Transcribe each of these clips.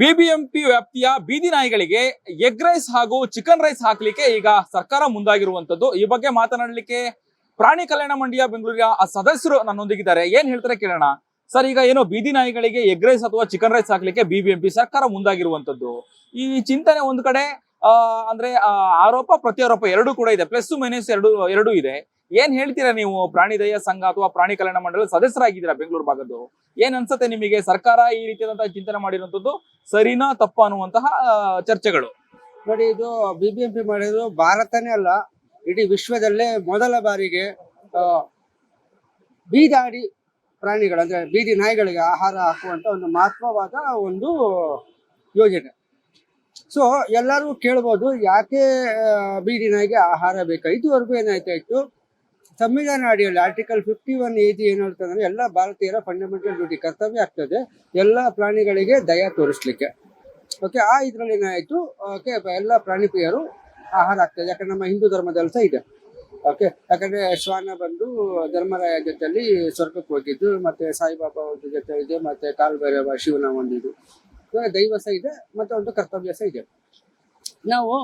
BBMP ವ್ಯಾಪ್ತಿಯ ಬೀದಿ ನಾಯಿಗಳಿಗೆ ಎಗ್ ರೈಸ್ ಹಾಗೂ ಚಿಕನ್ ರೈಸ್ ಹಾಕ್ಲಿಕ್ಕೆ ಈಗ ಸರ್ಕಾರ ಮುಂದಾಗಿರುವಂತದ್ದು. ಈ ಬಗ್ಗೆ ಮಾತನಾಡಲಿಕ್ಕೆ ಪ್ರಾಣಿ ಕಲ್ಯಾಣ ಮಂಡಿಯ ಬೆಂಗಳೂರಿನ ಆ ಸದಸ್ಯರು ನನ್ನೊಂದಿಗಿದ್ದಾರೆ. ಏನ್ ಹೇಳ್ತಾರೆ ಕೇಳೋಣ. ಸರ್, ಈಗ ಏನೋ ಬೀದಿ ನಾಯಿಗಳಿಗೆ ಎಗ್ ರೈಸ್ ಅಥವಾ ಚಿಕನ್ ರೈಸ್ ಹಾಕ್ಲಿಕ್ಕೆ ಬಿಬಿಎಂಪಿ ಸರ್ಕಾರ ಮುಂದಾಗಿರುವಂತದ್ದು. ಈ ಚಿಂತನೆ ಒಂದ್ ಕಡೆ ಅಂದ್ರೆ ಆರೋಪ, ಪ್ರತ್ಯಾರೋಪ ಎರಡೂ ಕೂಡ ಇದೆ. ಪ್ಲಸ್, ಮೈನಸ್ ಎರಡು ಎರಡು ಇದೆ. ಏನ್ ಹೇಳ್ತೀರಾ ನೀವು? ಪ್ರಾಣಿ ದಯ ಸಂಘ ಅಥವಾ ಪ್ರಾಣಿ ಕಲ್ಯಾಣ ಮಂಡಳಿ ಸದಸ್ಯರಾಗಿದ್ದೀರಾ ಬೆಂಗಳೂರು ಭಾಗದ್ದು? ಏನ್ ಅನ್ಸುತ್ತೆ ನಿಮಗೆ? ಸರ್ಕಾರ ಈ ರೀತಿಯಾದಂತಹ ಚಿಂತನೆ ಮಾಡಿರುವಂತದ್ದು ಸರಿನಾ ತಪ್ಪ ಅನ್ನುವಂತಹ ಚರ್ಚೆಗಳು. ನೋಡಿ, ಇದು ಬಿ ಬಿ ಮಾಡಿದ್ರು ಭಾರತನೇ ಅಲ್ಲ, ಇಡೀ ವಿಶ್ವದಲ್ಲೇ ಮೊದಲ ಬಾರಿಗೆ ಬೀದಾಡಿ ಪ್ರಾಣಿಗಳು, ಅಂದ್ರೆ ಬೀದಿ ನಾಯಿಗಳಿಗೆ ಆಹಾರ ಹಾಕುವಂತ ಒಂದು ಮಹತ್ವವಾದ ಒಂದು ಯೋಜನೆ. ಸೊ ಎಲ್ಲರೂ ಕೇಳ್ಬೋದು ಯಾಕೆ ಬೀದಿ ನಾಯಿಗೆ ಆಹಾರ ಬೇಕಾ? ಇದುವರೆಗೂ ಏನಾಯ್ತಾ ಇತ್ತು? ಸಂವಿಧಾನ ಅಡಿಯಲ್ಲಿ ಆರ್ಟಿಕಲ್ ಫಿಫ್ಟಿ ಒನ್ ಏಜಿ ಏನು ಹೇಳ್ತಂದ್ರೆ ಎಲ್ಲ ಭಾರತೀಯರ ಫಂಡಮೆಂಟಲ್ ಡ್ಯೂಟಿ ಕರ್ತವ್ಯ ಆಗ್ತದೆ. ಎಲ್ಲ ಪ್ರಾಣಿಗಳಿಗೆ ದಯ ತೋರಿಸ್ಲಿಕ್ಕೆ. ಓಕೆ ಆ ಇದ್ರಲ್ಲಿ ಏನಾಯಿತು? ಓಕೆ ಎಲ್ಲ ಪ್ರಾಣಿ ಪ್ರಿಯರು ಆಹಾರ ಆಗ್ತದೆ. ಯಾಕಂದ್ರೆ ನಮ್ಮ ಹಿಂದೂ ಧರ್ಮದಲ್ಲಿ ಸಹ ಇದೆ. ಓಕೆ ಯಾಕಂದ್ರೆ ಶ್ವಾನ ಬಂದು ಧರ್ಮರಾಯ ಜೊತೆಯಲ್ಲಿ ಸ್ವರ್ಗಕ್ಕೆ ಹೋಗಿದ್ದು, ಮತ್ತೆ ಸಾಯಿಬಾಬಾ ಒಂದು ಜೊತೆ ಇದೆ, ಮತ್ತೆ ಕಾಲ್ಭೈರವ ಶಿವನ ಒಂದಿದು ದೈವ ಸಹ ಇದೆ, ಮತ್ತೆ ಒಂದು ಕರ್ತವ್ಯ ಸಹ ಇದೆ. ನಾವು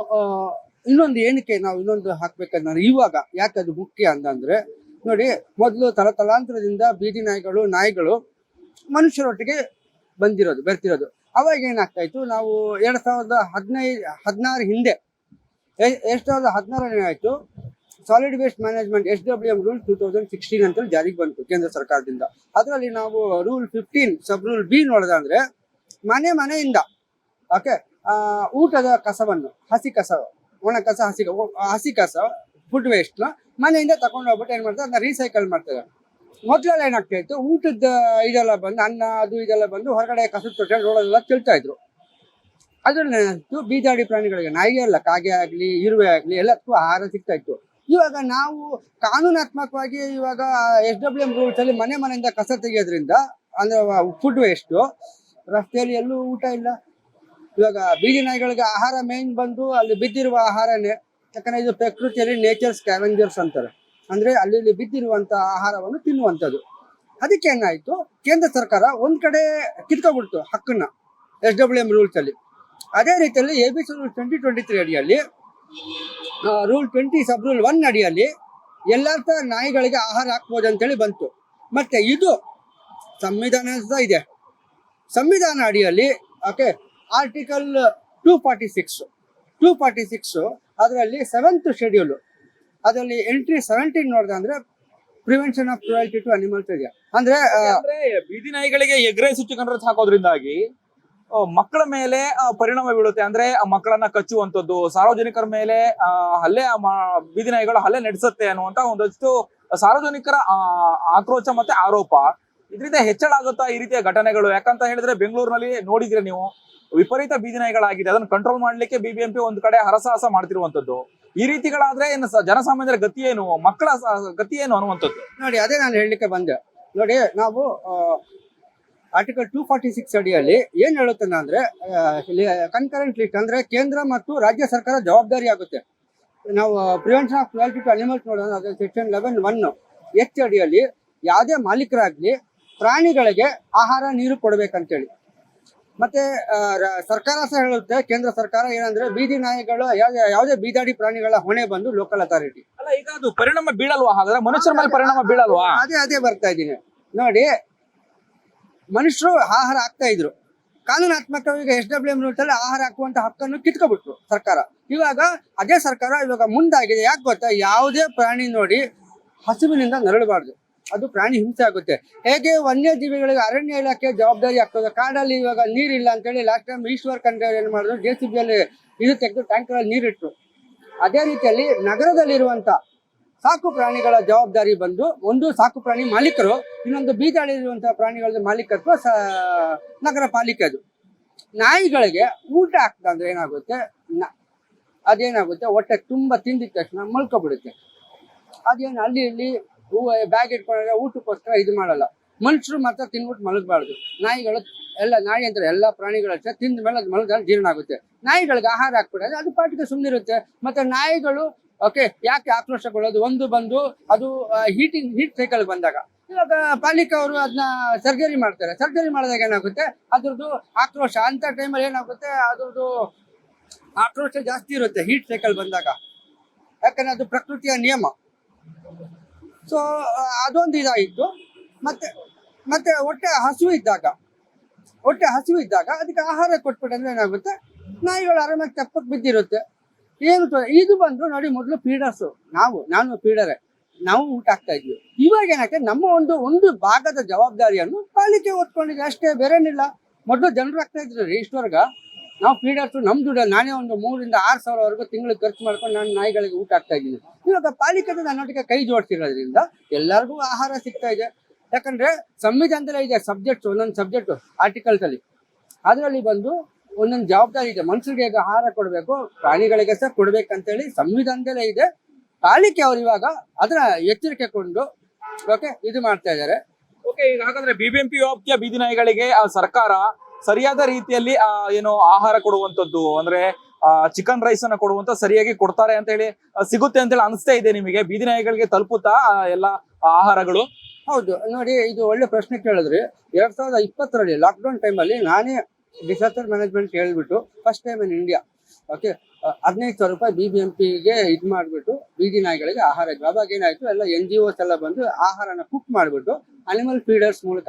ಇನ್ನೊಂದು ಏನಕ್ಕೆ ನಾವು ಇನ್ನೊಂದು ಹಾಕ್ಬೇಕಂದ್ರೆ ಇವಾಗ ಯಾಕೆ ಅದು ಮುಖ್ಯ ಅಂತಂದ್ರೆ ನೋಡಿ ಮೊದಲು ತಲತಲಾಂತರದಿಂದ ಬೀದಿ ನಾಯಿಗಳು ನಾಯಿಗಳು ಮನುಷ್ಯರೊಟ್ಟಿಗೆ ಬಂದಿರೋದು, ಬೆರ್ತಿರೋದು. ಅವಾಗ ಏನಾಗ್ತಾ ಇತ್ತು? ನಾವು ಎರಡ್ ಸಾವಿರದ ಹದಿನೈದು ಹದಿನಾರು ಹಿಂದೆ, ಎ- ಎರಡ್ ಸಾವಿರದ ಹದಿನಾರನೇ ಏನಾಯ್ತು solid waste management S W M rule two thousand sixteen ಅಂತ ಜಾರಿಗೆ ಬಂತು ಕೇಂದ್ರ ಸರ್ಕಾರದಿಂದ. ಅದರಲ್ಲಿ ನಾವು rule fifteen sub rule B ನೋಡಿದ್ರೆ ಮನೆ ಮನೆಯಿಂದ ಓಕೆ ಊಟದ ಕಸವನ್ನು, ಹಸಿ ಕಸ ಒಣ ಕಸ, ಹಸಿ ಹಸಿ ಕಸ ಫುಡ್ ವೇಸ್ಟ್ನ ಮನೆಯಿಂದ ತಗೊಂಡು ಹೋಗ್ಬಿಟ್ಟು ಏನ್ ಮಾಡ್ತಾರೆ? ಅದನ್ನ ರೀಸೈಕಲ್ ಮಾಡ್ತಾರೆ. ಮೊದಲೆಲ್ಲ ಏನಾಗ್ತಾ ಇತ್ತು? ಊಟದ ಇದೆಲ್ಲ ಬಂದು, ಅನ್ನ, ಅದು ಇದೆಲ್ಲ ಬಂದು ಹೊರಗಡೆ ಕಸದ ತೊಟ್ಟೆ ರೋಡಲ್ಲೆಲ್ಲ ತಿಳ್ತಾ ಇದ್ರು. ಅದ್ರಲ್ಲಿ ಏನಾಯ್ತು? ಬೀದಾಡಿ ಪ್ರಾಣಿಗಳಿಗೆ ನಾಯಿಗೆ ಅಲ್ಲ, ಕಾಗೆ ಆಗ್ಲಿ, ಇರುವೆ ಆಗ್ಲಿ, ಎಲ್ಲದಕ್ಕೂ ಆಹಾರ ಸಿಗ್ತಾ ಇತ್ತು. ಇವಾಗ ನಾವು ಕಾನೂನಾತ್ಮಕವಾಗಿ ಇವಾಗ ಎಸ್ ಡಬ್ಲ್ಯೂ ಎಂ ರೂಲ್ಸ್ ಅಲ್ಲಿ ಮನೆ ಮನೆಯಿಂದ ಕಸ ತೆಗೆಯೋದ್ರಿಂದ, ಅಂದ್ರೆ ಫುಡ್ ವೇಸ್ಟ್ ರಸ್ತೆಯಲ್ಲಿ ಎಲ್ಲೂ ಊಟ ಇಲ್ಲ. ಇವಾಗ ಬೀದಿ ನಾಯಿಗಳಿಗೆ ಆಹಾರ ಮೇನ್ ಬಂದು ಅಲ್ಲಿ ಬಿದ್ದಿರುವ ಆಹಾರನೇ. ಯಾಕಂದ್ರೆ ಇದು ಪ್ರಕೃತಿಯಲ್ಲಿ ನೇಚರ್ ಸ್ಕ್ಯಾವೆಂಜರ್ಸ್ ಅಂತಾರೆ. ಅಂದ್ರೆ ಅಲ್ಲಿ ಇಲ್ಲಿ ಬಿದ್ದಿರುವಂತ ಆಹಾರವನ್ನು ತಿನ್ನುವಂಥದ್ದು. ಅದಕ್ಕೆ ಏನಾಯ್ತು? ಕೇಂದ್ರ ಸರ್ಕಾರ ಒಂದ್ ಕಡೆ ಕಿತ್ಕೊಬಿಡ್ತು ಹಕ್ಕನ್ನ ಎಸ್ ಡಬ್ಲ್ಯೂ ಎಂ ರೂಲ್ಸ್ ಅಲ್ಲಿ. ಅದೇ ರೀತಿಯಲ್ಲಿ A B C rule twenty twenty three ಅಡಿಯಲ್ಲಿ rule twenty sub rule one ಅಡಿಯಲ್ಲಿ ಎಲ್ಲ ತರ ನಾಯಿಗಳಿಗೆ ಆಹಾರ ಹಾಕ್ಬೋದು ಅಂತೇಳಿ ಬಂತು. ಮತ್ತೆ ಇದು ಸಂವಿಧಾನ ಸಹ ಇದೆ. ಸಂವಿಧಾನ ಅಡಿಯಲ್ಲಿ okay article two forty six two forty six ಅದರಲ್ಲಿ ಸೆವೆಂತ್ ಶೆಡ್ಯೂಲ್ ಅದರಲ್ಲಿ ಎಂಟ್ರಿ ಸೆವೆಂಟೀನ್ ನೋಡಿದೆ ಅಂದ್ರೆ prevention of cruelty to animals ಇದೆ ಅಂದ್ರೆ ಬೀದಿ ನಾಯಿಗಳಿಗೆ ಎಗ್ ರೈಸ್ ಚಿಕನ್ ರೈಸ್ ಹಾಕೋದ್ರಿಂದಾಗಿ ಮಕ್ಕಳ ಮೇಲೆ ಪರಿಣಾಮ ಬೀಳುತ್ತೆ. ಅಂದ್ರೆ ಆ ಮಕ್ಕಳನ್ನ ಕಚ್ಚುವಂತದ್ದು ಸಾರ್ವಜನಿಕರ ಮೇಲೆ ಹಲ್ಲೆ ಬೀದಿ ನಾಯಿಗಳು ಹಲ್ಲೆ ನಡೆಸುತ್ತೆ ಅನ್ನುವಂತ ಒಂದಷ್ಟು ಸಾರ್ವಜನಿಕರ ಆಕ್ರೋಶ ಮತ್ತೆ ಆರೋಪ. ಇದರಿಂದ ಹೆಚ್ಚಳ ಆಗುತ್ತಾ ಈ ರೀತಿಯ ಘಟನೆಗಳು? ಯಾಕಂತ ಹೇಳಿದ್ರೆ ಬೆಂಗಳೂರಿನಲ್ಲಿ ನೋಡಿದ್ರೆ ನೀವು. ವಿಪರೀತ ಬೀದಿನಾಯಿಗಳಾಗಿದೆ ಅದನ್ನು ಕಂಟ್ರೋಲ್ ಮಾಡ್ಲಿಕ್ಕೆ ಬಿಬಿಎಂಪಿ ಒಂದು ಕಡೆ ಹರಸಾಹಸ ಮಾಡ್ತಿರುವಂತದ್ದು ಈ ರೀತಿಗಳಾದ್ರೆ ಏನು ಜನಸಾಮಾನ್ಯರ ಗತಿ ಏನು? ಮಕ್ಕಳ ಗತಿ ಏನು ಅನ್ನುವಂಥದ್ದು? ನೋಡಿ, ಅದೇ ನಾನು ಹೇಳಲಿಕ್ಕೆ ಬಂದೆ. ನೋಡಿ, ನಾವು ಆರ್ಟಿಕಲ್ ಟೂ ಫಾರ್ಟಿ ಸಿಕ್ಸ್ ಅಡಿಯಲ್ಲಿ ಏನ್ ಹೇಳುತ್ತಾನೆ ಅಂದ್ರೆ ಕನ್ಕರೆಂಟ್ ಲಿಸ್ಟ್ ಅಂದ್ರೆ ಕೇಂದ್ರ ಮತ್ತು ರಾಜ್ಯ ಸರ್ಕಾರ ಜವಾಬ್ದಾರಿ ಆಗುತ್ತೆ. ನಾವು prevention of quality to animals ನೋಡೋಣ. ಸೆಕ್ಷನ್ ಲೆವೆನ್ ಒನ್ ಎಚ್ ಅಡಿಯಲ್ಲಿ ಯಾವುದೇ ಮಾಲೀಕರಾಗ್ಲಿ ಪ್ರಾಣಿಗಳಿಗೆ ಆಹಾರ ನೀರು ಕೊಡ್ಬೇಕಂತೇಳಿ. ಮತ್ತೆ ಸರ್ಕಾರ ಸಹ ಹೇಳುತ್ತೆ ಕೇಂದ್ರ ಸರ್ಕಾರ ಏನಂದ್ರೆ ಬೀದಿ ನಾಯಿಗಳು ಯಾವುದೇ ಯಾವುದೇ ಬೀದಾಡಿ ಪ್ರಾಣಿಗಳ ಹೊಣೆ ಬಂದು ಲೋಕಲ್ ಅಥಾರಿಟಿ ಅಲ್ಲ ಈಗ ಅದು ಪರಿಣಾಮ ಬೀಳಲ್ವಾ? ಹಾಗಾದ್ರೆ ಮನುಷ್ಯರ ಮೇಲೆ ಪರಿಣಾಮ ಬೀಳಲ್ವಾ? ಅದೇ ಅದೇ ಬರ್ತಾ ಇದ್ದೀನಿ. ನೋಡಿ ಮನುಷ್ಯರು ಆಹಾರ ಹಾಕ್ತಾ ಇದ್ರು. ಕಾನೂನಾತ್ಮಕವಾಗಿ ಎಸ್ ಡಬ್ಲ್ಯೂ ಎಂ ರೂಲ್ಸಲ್ಲಿ ಆಹಾರ ಹಾಕುವಂತ ಹಕ್ಕನ್ನು ಕಿತ್ಕೊಬಿಟ್ರು ಸರ್ಕಾರ. ಇವಾಗ ಅದೇ ಸರ್ಕಾರ ಇವಾಗ ಮುಂದಾಗಿದೆ. ಯಾಕೆ ಗೊತ್ತಾ? ಯಾವುದೇ ಪ್ರಾಣಿ ನೋಡಿ ಹಸಿವಿನಿಂದ ನರಳಬಾರ್ದು. ಅದು ಪ್ರಾಣಿ ಹಿಂಸೆ ಆಗುತ್ತೆ. ಹೇಗೆ ವನ್ಯಜೀವಿಗಳಿಗೆ ಅರಣ್ಯ ಇಲಾಖೆ ಜವಾಬ್ದಾರಿ ಆಗ್ತದೆ? ಕಾಡಲ್ಲಿ ಇವಾಗ ನೀರಿಲ್ಲ ಅಂತೇಳಿ ಲಾಸ್ಟ್ ಟೈಮ್ ಈಶ್ವರ್ ಖಂಡ್ರೆ ಏನು ಮಾಡಿದ್ರು? ಜೆ ಸಿ ಬಿಯಲ್ಲಿ ಇದು ತೆಗೆದು ಟ್ಯಾಂಕರಲ್ಲಿ ನೀರಿಟ್ರು. ಅದೇ ರೀತಿಯಲ್ಲಿ ನಗರದಲ್ಲಿರುವಂತ ಸಾಕು ಪ್ರಾಣಿಗಳ ಜವಾಬ್ದಾರಿ ಬಂದು ಒಂದು ಸಾಕು ಪ್ರಾಣಿ ಮಾಲೀಕರು, ಇನ್ನೊಂದು ಬೀದಾಳಿರುವಂತಹ ಪ್ರಾಣಿಗಳ ಮಾಲೀಕತ್ವ ನಗರ ಪಾಲಿಕೆ ಅದು. ನಾಯಿಗಳಿಗೆ ಊಟ ಹಾಕ್ತಂದ್ರೆ ಏನಾಗುತ್ತೆ? ನ- ಅದೇನಾಗುತ್ತೆ? ಹೊಟ್ಟೆ ತುಂಬಾ ತಿಂದಿದ ತಕ್ಷಣ ಮಲ್ಕೊಬಿಡುತ್ತೆ. ಅದೇನು ಅಲ್ಲಿ ಇಲ್ಲಿ ಬ್ಯಾಗ್ ಇಟ್ಕೊಂಡ್ರೆ ಊಟಕ್ಕೋಸ್ಕರ ಇದು ಮಾಡಲ್ಲ. ಮನುಷ್ಯರು ಮಾತ್ರ ತಿನ್ಬಿಟ್ಟು ಮಲಗಬಾರ್ದು. ನಾಯಿಗಳು ಎಲ್ಲ, ನಾಯಿ ಅಂದ್ರೆ ಎಲ್ಲ ಪ್ರಾಣಿಗಳ ತಿಂದ ಮೇಲೆ ಅದು ಮಲಗ ಜೀರ್ಣ ಆಗುತ್ತೆ. ನಾಯಿಗಳಿಗೆ ಆಹಾರ ಹಾಕ್ಬಿಡೋದು ಅದು ಪಾಟಿಗೆ ಸುಮ್ಮನಿರುತ್ತೆ ಮತ್ತೆ ನಾಯಿಗಳು ಓಕೆ ಯಾಕೆ ಆಕ್ರೋಶಗೊಳ್ಳೋದು? ಒಂದು ಬಂದು ಅದು ಹೀಟಿಂಗ್ ಹೀಟ್ ಸೈಕಲ್ ಬಂದಾಗ. ಇವಾಗ ಪಾಲಿಕೆ ಅವರು ಅದನ್ನ ಸರ್ಜರಿ ಮಾಡ್ತಾರೆ. ಸರ್ಜರಿ ಮಾಡಿದಾಗ ಏನಾಗುತ್ತೆ? ಅದ್ರದ್ದು ಆಕ್ರೋಶ, ಅಂತ ಟೈಮಲ್ಲಿ ಏನಾಗುತ್ತೆ? ಅದ್ರದ್ದು ಆಕ್ರೋಶ ಜಾಸ್ತಿ ಇರುತ್ತೆ ಹೀಟ್ ಸೈಕಲ್ ಬಂದಾಗ. ಯಾಕಂದ್ರೆ ಅದು ಪ್ರಕೃತಿಯ ನಿಯಮ. ಸೊ ಅದೊಂದು ಇದಾಯಿತು. ಮತ್ತೆ ಮತ್ತೆ ಹೊಟ್ಟೆ ಹಸಿವು ಇದ್ದಾಗ, ಹೊಟ್ಟೆ ಹಸಿವು ಇದ್ದಾಗ ಅದಕ್ಕೆ ಆಹಾರ ಕೊಟ್ಬಿಟ್ಟಂದ್ರೆ ಏನಾಗುತ್ತೆ? ನಾಯಿಗಳು ಆರಾಮಾಗಿ ತಪ್ಪಕ್ಕೆ ಬಿದ್ದಿರುತ್ತೆ. ಏನು ಇದು ಬಂದು ನೋಡಿ ಮೊದಲು ಫೀಡರ್ಸು ನಾವು, ನಾನು ಫೀಡರೇ ನಾವು ಊಟ ಆಗ್ತಾ ಇದ್ವಿ. ಇವಾಗ ಏನಾಗ್ತದೆ ನಮ್ಮ ಒಂದು ಒಂದು ಭಾಗದ ಜವಾಬ್ದಾರಿಯನ್ನು ಪಾಲಿಕೆ ಹೊತ್ಕೊಂಡಿದೆ ಅಷ್ಟೇ, ಬೇರೆನಿಲ್ಲ. ಮೊದಲು ಜನರು ಆಗ್ತಾ ಇದ್ರು ರೀ, ಇಷ್ಟವರ್ಗ. ನಾವು ಫೀಡರ್ಸು ನಮ್ ದುಡ್ಡು. ನಾನೇ ಒಂದು ಮೂರಿಂದ ಆರು ಸಾವಿರವರೆಗೂ ತಿಂಗಳು ಖರ್ಚು ಮಾಡ್ಕೊಂಡು ನಾನು ನಾಯಿಗಳಿಗೆ ಊಟ ಆಗ್ತಾ ಇದ್ದೀನಿ. ಇವಾಗ ಪಾಲಿಕೆ ನನ್ನೊಟ್ಟಿಗೆ ಕೈ ಜೋಡಿಸಿರೋದ್ರಿಂದ ಎಲ್ಲರಿಗೂ ಆಹಾರ ಸಿಗ್ತಾ ಇದೆ. ಯಾಕಂದ್ರೆ ಸಂವಿಧಾನದಲ್ಲೇ ಇದೆ ಸಬ್ಜೆಕ್ಟ್ ಒಂದೊಂದು ಸಬ್ಜೆಕ್ಟ್ ಆರ್ಟಿಕಲ್ಸ್ ಅಲ್ಲಿ ಅದರಲ್ಲಿ ಬಂದು ಒಂದೊಂದು ಜವಾಬ್ದಾರಿ ಇದೆ. ಮನುಷ್ಯರಿಗೆ ಈಗ ಆಹಾರ ಕೊಡಬೇಕು, ಪ್ರಾಣಿಗಳಿಗೆ ಸಹ ಕೊಡ್ಬೇಕಂತೇಳಿ ಸಂವಿಧಾನದಲ್ಲೇ ಇದೆ. ಪಾಲಿಕೆ ಅವರು ಇವಾಗ ಅದರ ಎಚ್ಚರಿಕೆ ಕೊಂಡು, ಓಕೆ, ಇದು ಮಾಡ್ತಾ ಇದ್ದಾರೆ. ಓಕೆ, ಈಗ ಹಾಗಾದ್ರೆ ಬಿಬಿಎಂಪಿ ವ್ಯಾಪ್ತಿಯ ಬೀದಿ ನಾಯಿಗಳಿಗೆ ಸರ್ಕಾರ ಸರಿಯಾದ ರೀತಿಯಲ್ಲಿ ಏನು ಆಹಾರ ಕೊಡುವಂತದ್ದು ಅಂದ್ರೆ ಚಿಕನ್ ರೈಸ್ ಅನ್ನ ಕೊಡುವಂತ ಸರಿಯಾಗಿ ಕೊಡ್ತಾರೆ ಅಂತ ಹೇಳಿ ಸಿಗುತ್ತೆ ಅಂತ ಹೇಳಿ ಅನಿಸ್ತಾ ಇದೆ ನಿಮಗೆ. ಬೀದಿ ನಾಯಿಗಳಿಗೆ ತಲುಪುತ್ತಾ ಎಲ್ಲ ಆಹಾರಗಳು? ಹೌದು. ನೋಡಿ, ಇದು ಒಳ್ಳೆ ಪ್ರಶ್ನೆ ಕೇಳಿದ್ರಿ. ಎರಡ್ ಸಾವಿರದ ಇಪ್ಪತ್ತರಲ್ಲಿ ಲಾಕ್ಡೌನ್ ಟೈಮಲ್ಲಿ ನಾನೇ ಡಿಸಾಸ್ಟರ್ ಮ್ಯಾನೇಜ್ಮೆಂಟ್ ಹೇಳ್ಬಿಟ್ಟು first time in India okay ಹದಿನೈದು ಸಾವಿರ ರೂಪಾಯಿ ಬಿ ಬಿ ಎಂ ಪಿಗೆ ಇದು ಮಾಡಿಬಿಟ್ಟು, ಬೀದಿ ನಾಯಿಗಳಿಗೆ ಆಹಾರ ಇದ್ವಿ. ಅವಾಗ ಏನಾಯ್ತು, ಎಲ್ಲ ಎನ್ ಜಿ ಒಸ್ ಎಲ್ಲ ಬಂದು ಆಹಾರನ ಕುಕ್ ಮಾಡಿಬಿಟ್ಟು ಅನಿಮಲ್ ಫೀಡರ್ಸ್ ಮೂಲಕ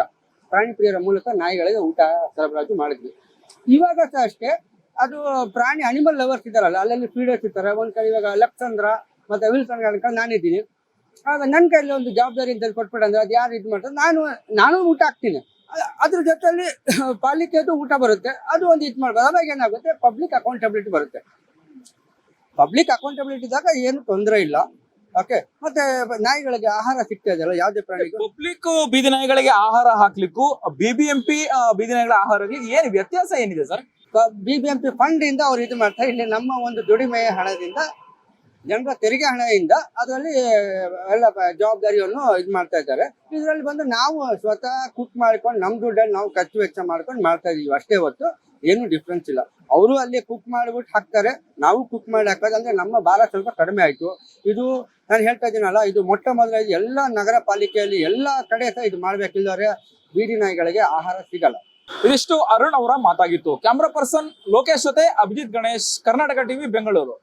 ಪ್ರಾಣಿ ಪ್ರಿಯರ ಮೂಲಕ ನಾಯಿಗಳಿಗೆ ಊಟ ಸರಬರಾಜು ಮಾಡಿದ್ವಿ. ಇವಾಗ ಅಷ್ಟೇ, ಅದು ಪ್ರಾಣಿ ಅನಿಮಲ್ ಲವರ್ಸ್ ಇದ್ದಾರಲ್ಲ, ಅಲ್ಲಲ್ಲಿ ಫೀಡರ್ಸ್ ಇರ್ತಾರೆ. ಒಂದ್ ಕಡೆ ಇವಾಗ ಲಕ್ಸಂದ್ರ ಮತ್ತೆ ವಿಲ್ಸನ್ ನಾನಿದ್ದೀನಿ. ಆಗ ನನ್ನ ಕೈಯಲ್ಲಿ ಒಂದು ಜವಾಬ್ದಾರಿ ಅಂತ ಕೊಟ್ಬಿಟ್ಟು ಅಂದ್ರೆ ಅದು ಯಾರು ಇದು ಮಾಡ್ತಾರೆ? ನಾನು ನಾನು ಊಟ ಹಾಕ್ತೀನಿ. ಅದ್ರ ಜೊತೆಯಲ್ಲಿ ಪಾಲಿಕೆದು ಊಟ ಬರುತ್ತೆ. ಅದು ಒಂದು ಇದು ಮಾಡ್ಬೋದು. ಅವಾಗ ಏನಾಗುತ್ತೆ? ಪಬ್ಲಿಕ್ ಅಕೌಂಟಬಿಲಿಟಿ ಬರುತ್ತೆ. ಪಬ್ಲಿಕ್ ಅಕೌಂಟಬಿಲಿಟಿ ಇದ್ದಾಗ ಏನು ತೊಂದರೆ ಇಲ್ಲ. ಓಕೆ ಮತ್ತೆ ನಾಯಿಗಳಿಗೆ ಆಹಾರ ಸಿಗ್ತಾ ಇದೆಯಲ್ಲ ಯಾವುದೇ ಪ್ರಾಣಿಗೂ? ಪಬ್ಲಿಕ್ ಬೀದಿ ನಾಯಿಗಳಿಗೆ ಆಹಾರ ಹಾಕ್ಲಿಕ್ಕೂ ಬಿಬಿಎಂಪಿ ಬೀದಿ ನಾಯಿಗಳ ಆಹಾರಕ್ಕೆ ಏನ್ ವ್ಯತ್ಯಾಸ ಏನಿದೆ ಸರ್? ಬಿಬಿಎಂಪಿ ಫಂಡ್ ಇಂದ ಅವ್ರು ಇದು ಮಾಡ್ತಾರೆ. ಇಲ್ಲಿ ನಮ್ಮ ಒಂದು ದುಡಿಮೆಯ ಹಣದಿಂದ ಜನರ ತೆರಿಗೆ ಹಣದಿಂದ ಅದರಲ್ಲಿ ಎಲ್ಲ ಜವಾಬ್ದಾರಿಯನ್ನು ಇದು ಮಾಡ್ತಾ ಇದ್ದಾರೆ. ಇದರಲ್ಲಿ ಬಂದು ನಾವು ಸ್ವತಃ ಕುಕ್ ಮಾಡ್ಕೊಂಡು ನಮ್ಮ ದುಡ್ಡಲ್ಲಿ ನಾವು ಖರ್ಚು ವೆಚ್ಚ ಮಾಡ್ಕೊಂಡು ಮಾಡ್ತಾ ಇದೀವಿ ಅಷ್ಟೇ ಹೊತ್ತು. ಏನು ಡಿಫ್ರೆನ್ಸ್ ಇಲ್ಲ. ಅವರು ಅಲ್ಲಿ ಕುಕ್ ಮಾಡಿಬಿಟ್ಟು ಹಾಕ್ತಾರೆ, ನಾವು ಕುಕ್ ಮಾಡಿ ಹಾಕೋದು ನಮ್ಮ ಭಾರ ಸ್ವಲ್ಪ ಕಡಿಮೆ ಆಯ್ತು. ಇದು ನಾನು ಹೇಳ್ತಾ ಇದ್ದೀನಲ್ಲ, ಇದು ಮೊಟ್ಟ ಮೊದಲ ಎಲ್ಲ ನಗರ ಪಾಲಿಕೆಯಲ್ಲಿ ಎಲ್ಲ ಕಡೆ ಸಹ ಇದು ಮಾಡ್ಬೇಕಿಲ್ಲದ್ರೆ ಬೀದಿ ನಾಯಿಗಳಿಗೆ ಆಹಾರ ಸಿಗಲ್ಲ. ಇದಿಷ್ಟು ಅರುಣ್ ಅವರ ಮಾತಾಗಿತ್ತು. ಕ್ಯಾಮ್ರಾ ಪರ್ಸನ್ ಲೋಕೇಶ್ ಜೊತೆ ಅಭಿಜಿತ್ ಗಣೇಶ್, ಕರ್ನಾಟಕ ಟಿವಿ ಬೆಂಗಳೂರು.